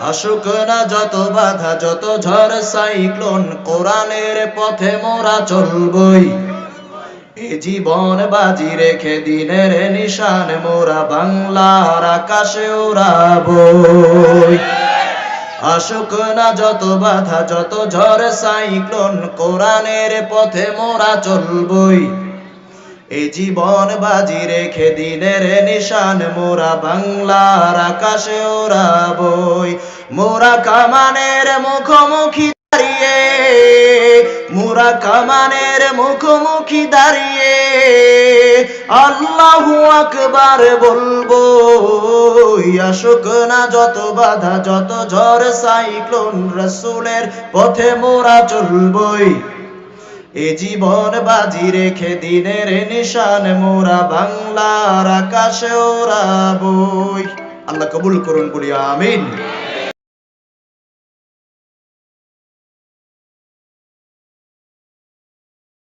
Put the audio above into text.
আসুক না যত বাধা, যত ঝড় সাইক্লোন, কোরআনের পথে মোরা চলবই। এ জীবন বাজি রেখে দিনের নিশান মোরা বাংলার আকাশে ওড়াবই আসুক না যত বাধা, যত ঝড় সাইক্লোন, কোরআনের পথে মোরা চলবই। এ জীবন বাজি রেখে দিনের নিশান, মোরা বাংলার আকাশে ওড়াবই। মোরা কামানের মুখোমুখি দাঁড়িয়ে, মোরা কামানের মুখোমুখি দাঁড়িয়ে, আল্লাহু আকবার বলব আসুক না যত বাধা, যত ঝড়, সাইক্লোন, রসুলের পথে মোরা চলবই। এ জীবন বাজি রেখে দিনের নিশান, মোরা বাংলার আকাশে ওরা বই আল্লাহ কবুল করুন, বলি আমিন।